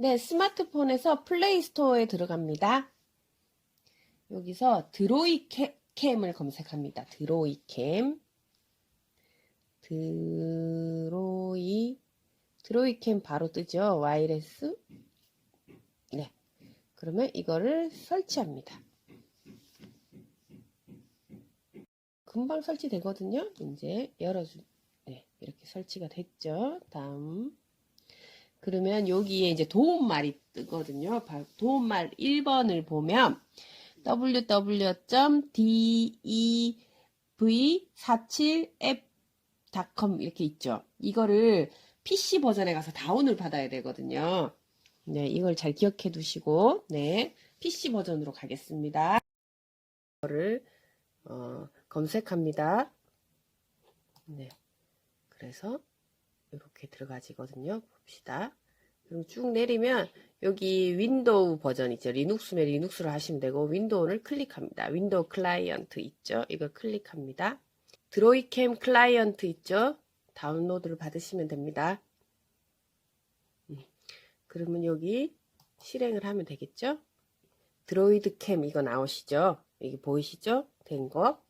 네, 스마트폰에서 플레이스토어에 들어갑니다. 여기서 드로이 캠, 캠을 검색합니다. 드로이 캠. 드로이, 드로이 캠 바로 뜨죠. 와이레스. 네. 그러면 이거를 설치합니다. 금방 설치되거든요. 이제 열어주, 네. 이렇게 설치가 됐죠. 다음. 그러면 여기에 이제 도움말이 뜨거든요. 바- 도움말 1번을 보면 www.dev47app.com 이렇게 있죠. 이거를 PC 버전에 가서 다운을 받아야 되거든요. 네, 이걸 잘 기억해 두시고, 네, PC 버전으로 가겠습니다. 이거를 어, 검색합니다. 네, 그래서 이렇게 들어가지거든요. 봅시다. 그럼 쭉 내리면 여기 윈도우 버전 있죠. 리눅스면 리눅스로 하시면 되고 윈도우를 클릭합니다. 윈도우 클라이언트 있죠. 이거 클릭합니다. 드로이캠 클라이언트 있죠. 다운로드를 받으시면 됩니다. 음, 그러면 여기 실행을 하면 되겠죠. 드로이드 캠 이거 나오시죠. 여기 보이시죠? 된 거.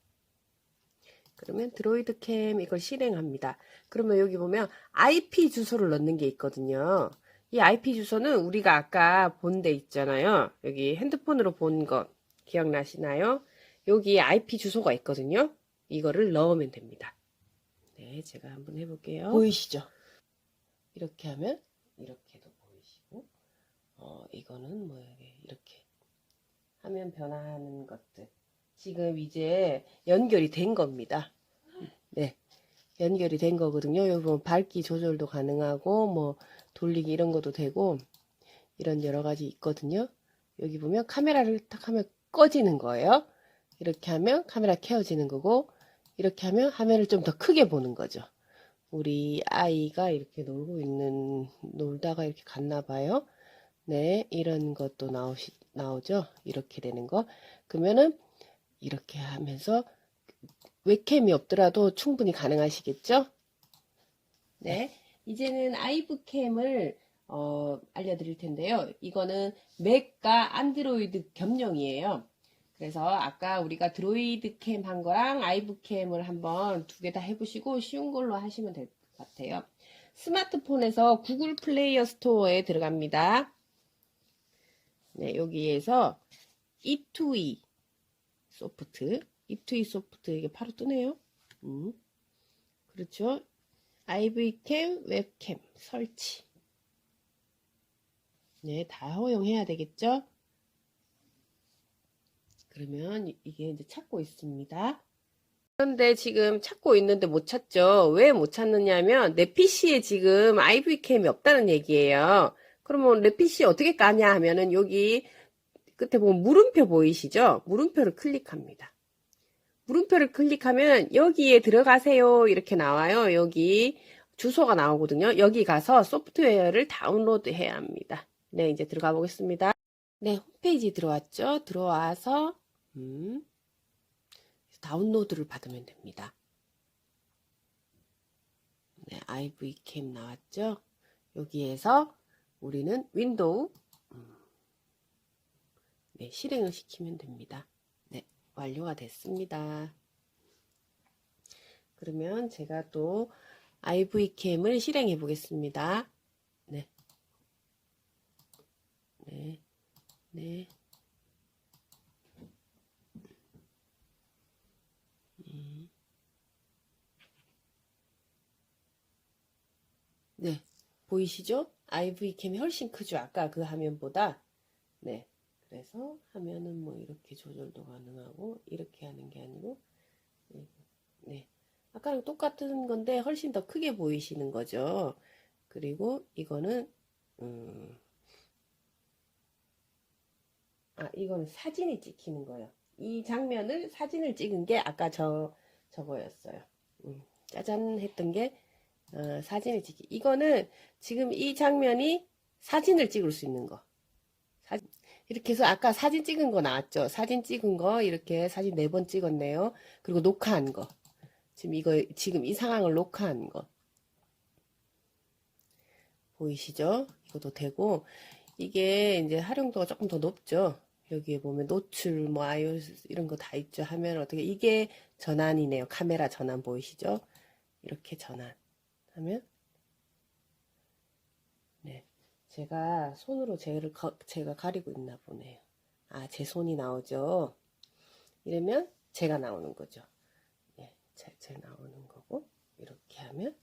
그러면 드로이드 캠 이걸 실행합니다. 그러면 여기 보면 IP 주소를 넣는 게 있거든요. 이 IP 주소는 우리가 아까 본 데 있잖아요. 여기 핸드폰으로 본거 기억나시나요? 여기 IP 주소가 있거든요. 이거를 넣으면 됩니다. 네, 제가 한번 해볼게요. 보이시죠? 이렇게 하면 이렇게도 보이시고, 어, 이거는 뭐 이렇게 화면 변화하는 것들. 지금 이제 연결이 된 겁니다. 네. 연결이 된 거거든요. 여기 보면 밝기 조절도 가능하고, 뭐, 돌리기 이런 것도 되고, 이런 여러 가지 있거든요. 여기 보면 카메라를 딱 하면 꺼지는 거예요. 이렇게 하면 카메라 켜지는 거고, 이렇게 하면 화면을 좀 더 크게 보는 거죠. 우리 아이가 이렇게 놀고 있는, 놀다가 이렇게 갔나 봐요. 네, 이런 것도 나오시, 나오죠. 이렇게 되는 거. 그러면은, 이렇게 하면서 웹캠이 없더라도 충분히 가능하시겠죠? 네. 이제는 아이브캠을 어, 알려드릴 텐데요. 이거는 맥과 안드로이드 겸용이에요. 그래서 아까 우리가 드로이드 캠 한 거랑 아이브 캠을 한번 두 개 다 해보시고 쉬운 걸로 하시면 될 것 같아요. 스마트폰에서 구글 플레이어 스토어에 들어갑니다. 네, 여기에서 E2E 소프트, E2E 소프트 이게 바로 뜨네요. 음, 그렇죠. IV캠, 웹캠 설치. 네, 다 허용해야 되겠죠? 그러면 이게 이제 찾고 있습니다. 그런데 지금 찾고 있는데 못 찾죠? 왜 못 찾느냐면 내 PC에 지금 IV캠이 없다는 얘기예요. 그러면 내 PC 어떻게 까냐 하면은 여기 끝에 보면 물음표 보이시죠? 물음표를 클릭합니다. 물음표를 클릭하면 여기에 들어가세요 이렇게 나와요. 여기 주소가 나오거든요. 여기 가서 소프트웨어를 다운로드 해야 합니다. 네, 이제 들어가 보겠습니다. 네, 홈페이지 들어왔죠? 들어와서 음, 다운로드를 받으면 됩니다. 네, IV캠 나왔죠? 여기에서 우리는 윈도우 음, 네, 실행을 시키면 됩니다. 네, 완료가 됐습니다. 그러면 제가 또 IV캠을 실행해 보겠습니다. 네. 네. 네. 음. 네. 보이시죠? IV캠이 훨씬 크죠? 아까 그 화면보다. 네. 그래서 화면은 뭐 이렇게 조절도 가능하고 이렇게 하는 게 아니고 네. 아까랑 똑같은 건데 훨씬 더 크게 보이시는 거죠. 그리고 이거는 음, 아 이거는 사진이 찍히는 거예요. 이 장면을 사진을 찍은 게 아까 저 저거였어요. 음, 짜잔 했던 게 어, 사진을 찍기. 이거는 지금 이 장면이 사진을 찍을 수 있는 거. 이렇게 해서 아까 사진 찍은 거 나왔죠? 사진 찍은 거 이렇게 사진 네 번 찍었네요. 그리고 녹화한 거. 지금 이거 지금 이 상황을 녹화한 거. 보이시죠? 이것도 되고 이게 이제 활용도가 조금 더 높죠. 여기에 보면 노출 뭐 iOS 이런 거 다 있죠. 하면 어떻게 이게 전환이네요. 카메라 전환 보이시죠? 이렇게 전환 하면 네 제가 손으로 쟤를 거- 제가 가리고 있나 보네요. 아 제 손이 나오죠. 이러면 제가 나오는 거죠. 예, 제, 제 나오는 거고 이렇게 하면